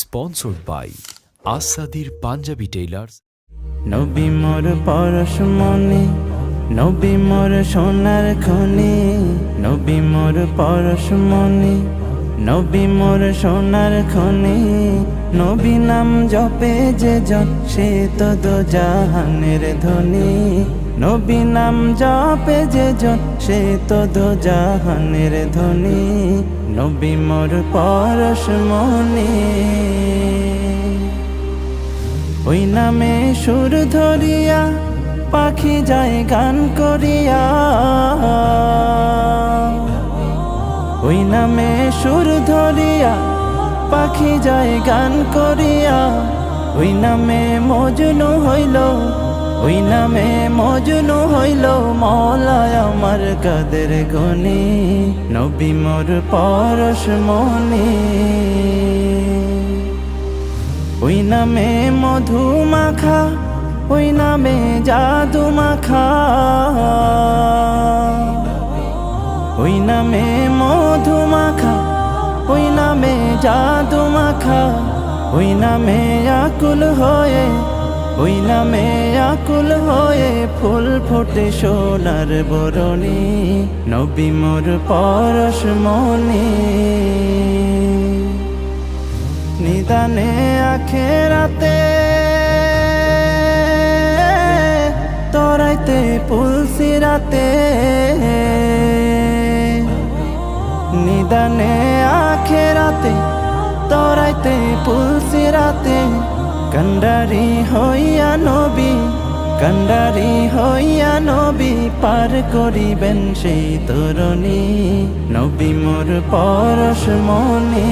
sponsored by আসাদির Punjabi tailors নবী মোর পরশমণি নবী মোর সোনার খনি, নবী মোর পরশমণি নবী মোর সোনার খনি, নবী নাম জপে যে জন তো দো জাহানের ধনী নবী নাম জপে যে জন তো দো জাহানের ধনী নবী মোর পরশমণি ওই নামে সুর ধরিয়া, পাখি যায় গান করিয়া। ওই নামে সুর ধরিয়া, পাখি যায় গান করিয়া। ওই নামে মজনু হইল ওই নামে মজনু হইল মলায় আমার কাদের গনি। নবী মোর পরশ মনি। ওই নামে মধু মাখা, ওই নামে জাদু মাখা। ওই নামে মধু মাখা, ওই নামে জাদু মাখা। ওই নামে আকুল হয়ে ওই নামে আকুল হয়ে ফুল ফোটে সোনার বরণী, নবী মোর পরশ মনি নিদানে আখেরাতে তরাইতে পুলসিরাতে নিদানে আখেরাতে তরাইতে পুলসিরাতে কন্ডারি হইয়া নবী কন্ডারি হইয়া নবী পার করিবেন সেই তরণী। নবী মোর পরশ মনি।